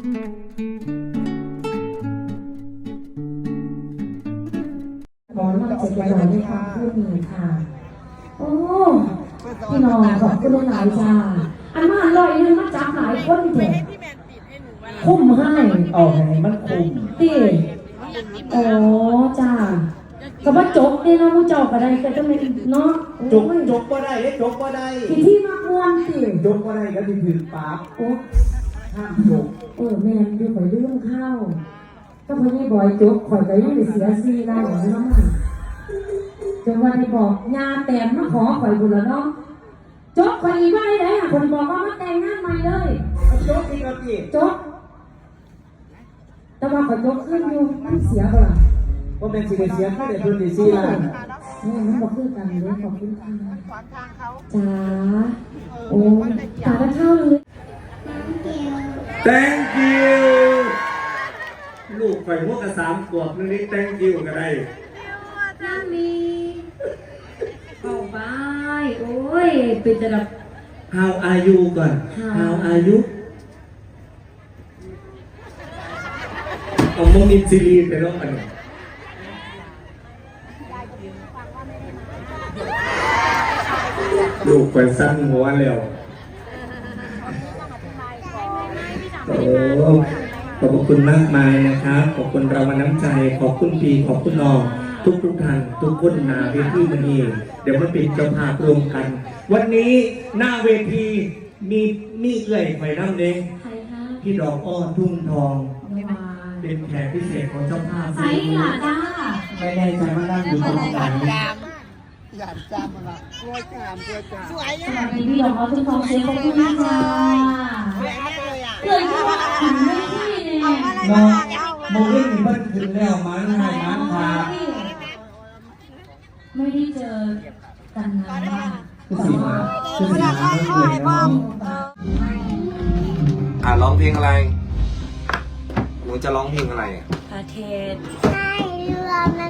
ขอรับจักรยานในความพูดนี้ค่ะ โอ้พี่น้องขอบคุณหลายๆจ้าอันมาลอยนึงมาจับหลายคนเถอะคุ้มให้เอาให้มันคุ้มตีโอ้จ้าก็ว่าจบเนี่ยเนาะมูเจ้าก็ได้ก็จะเป็นเนาะจกโอ้ยจกก็ได้เด้จกก็ได้พิธีมากมวนสิจกก็ได้ก็ที่ถือปากโอ้ ห้ามจกเออแม่นอยู่ข่อยลืมข้าวก็พอนี่บอยจบข่อยก็ยังได้เสียซีได้อย่างนั้นน่ะจนวันที่บอกงานแต่งมาขอข่อยบุญแล้วเนาะจบข่อยอีกว่าได้ไหนอะคนบอกว่ามาแต่งงานใหม่เลยจกอีกแล้วพี่จบแต่ว่าข่อยจบขึ้นอยู่มันเสียเปล่าว่าเป็นสิได้เสียค่าเดือดทุนดีซี่ล่ะแม่มันบอกคือกันเลยขอบคุณค่ะจ้าโอ้ตาละเท่าเลย thank you ลูกไฟหัวกระสามขวบนึงนี่ thank you ก็ได้นั่งมีเข้าไป โอ้ย เป็นจะแบบ how are you ก่อน how are you เอาโมมินซีรีส์ไปแล้วกันลูกไปสั้นหัวแล้ว โอ้ขอบคุณมากมายนะครับ ขอบคุณเรามาน้ำใจ ขอบคุณปีขอบคุณน้องทุกทุกๆท่านทุกคนหนาเวทีมันนี้เดี๋ยวมันเป็นเจ้าภาพรวมกัน วันนี้หน้าเวทีมีมีเอื่อยไฟน้ำเด้งใครคะพี่ดอกอ้อทุ่งทอง ไม่มาเป็นแขกพิเศษของเจ้าภาพใส่หล่ะจ้าไม่แน่ใจว่านั่งอยู่ตรงไหน อยากจำมันละกล้วยจามกล้วยจามสวยสวัสดีพี่ดอกน้องทุกทองเสียงขอบคุณนะจ้าสวยมากเลยอะเกิดขึ้นมาถึงไม่ที่เนี่ยน้องโมเล่นเพิ่นขึ้นแล้วมันให้มันพาไม่ได้เจอกันนานมากคือสีมาคือสีมาเมื่อคืนนะน้องอ่าร้องเพลงอะไรหนูจะร้องเพลงอะไรอะประเทศให้รวมและเนื้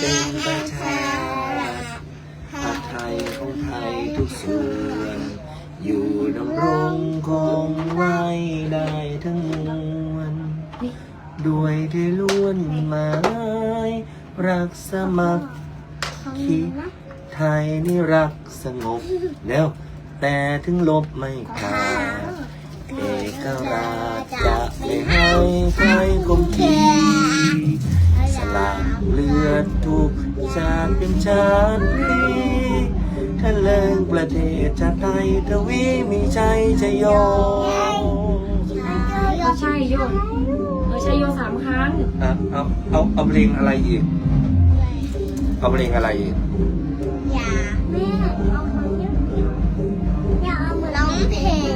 เป็นประชาผัดไทยของไทยทุกส่วน อยู่ดำรงคงไว้ได้ทั้งมวลด้วยเทล้วนหมายรักสมัครคีไทยนี่รักสงบแล้วแต่ถึงลบไม่ขาดเอกราชจะไม่ให้ ดทุกชาติเป็นชาติพีถ้าเลิงประเทศชาติไทยทวีมีใจจะโยก็ใช่โยนเออใช่โยสามครั้งอะเอาเอาเอาเพลงอะไรอีก เอาเพลงอะไรอีก อย่าแม่เอามืออย่าเอามือร้องเพลง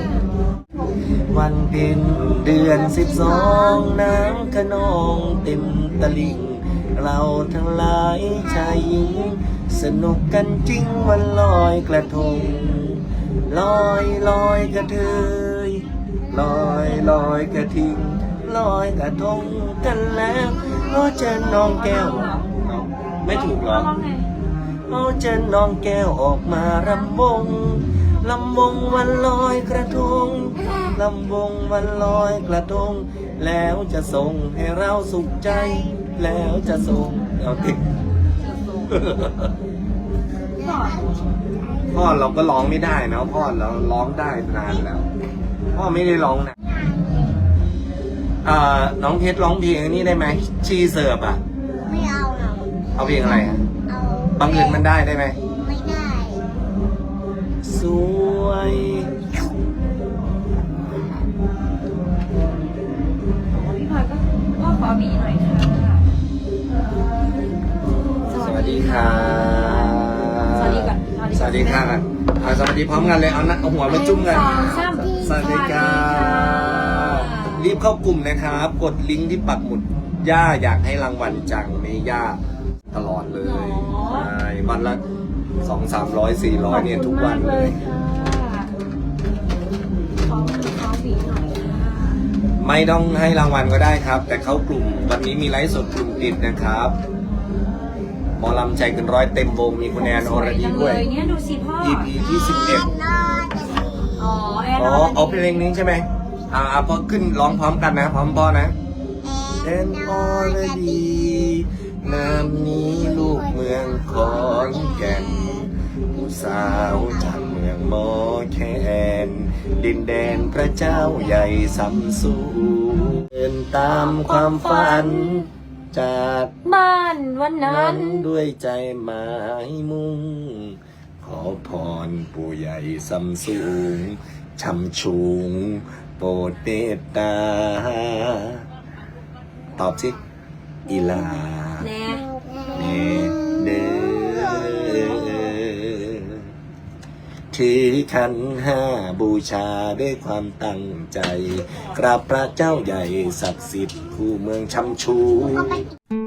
วันเพ็ญเดือนสิบสองน้ำขนองเต็มตลิ่ง เราทั้งหลายชายหญิง สนุกกันจริงวันลอยกระทง ลอยลอยกระเทยลอยลอยกระทิง ลอยกระทงกันแล้วโอ้เจนน้องแก้ว ไม่ถูกหรอโอ้เจนน้องแก้วออกมารำวงลำวงวันลอยกระทง ลำวงวันลอยกระทง แล้วจะส่งให้เราสุขใจ แล้วจะส่งเอาติดพ่อเราก็ร้องไม่ได้นะพ่อเราร้องได้นานแล้ว พ่อไม่ได้ร้องนะอ่าน้องเพชรร้องเพลงนี้ได้ไหมชีเสิร์ฟอะ ไม่เอาหรอกเอาเพลงอะไรอะเอาบางอื่นมันได้ได้ไหม ไม่ได้ สวย วัสดีพร้อมกันเลยเอาหน้าเอาหัวมาจุ้มกันสองสามสวัสดีค่ะรีบเข้ากลุ่มนะครับ กดลิงก์ที่ปักหมุดย่าอยากให้รางวัลจังเมย่าตลอดเลยใช่วันละสองสามร้อยสี่ร้อยเนี่ยทุกวันเลย ขอขอบีหน่อยค่ะไม่ต้องให้รางวัลก็ได้ครับ แต่เข้ากลุ่มวันนี้มีไลฟ์สดกลุ่มปิดนะครับ หมอลำใจเกันร้อยเต็มวงมีคุณแอนอรดีด้วยสจังเลเนี่ยดูสิพ่อ EP ที่11นอนอ๋อแอนอ๋อเอาเพลงนี้ใช่ไหมอ่าอ่าพอขึ้นร้องพร้อมกันนะ พร้อมพอนะแอเป็นนออรดีน้ำนี้ลูกเมืองขอนแก่นผู้สาวจากเมืองมอแคนดินแดนพระเจ้าใหญ่สัมสูเดินตามความฝัน จากบ้านวันนั้นั้นน ด้วยใจหมายมุ่ง ขอพรปู่ใหญ่สัมสูงชำชุงโปรดเมตตา ตอบสิอีลา แน่ เนเดอ ถือขันห้าบูชาด้วยความตั้งใจ กราบพระเจ้าใหญ่ศักดิ์สิทธิ์คู่เมืองชำชูก็ไป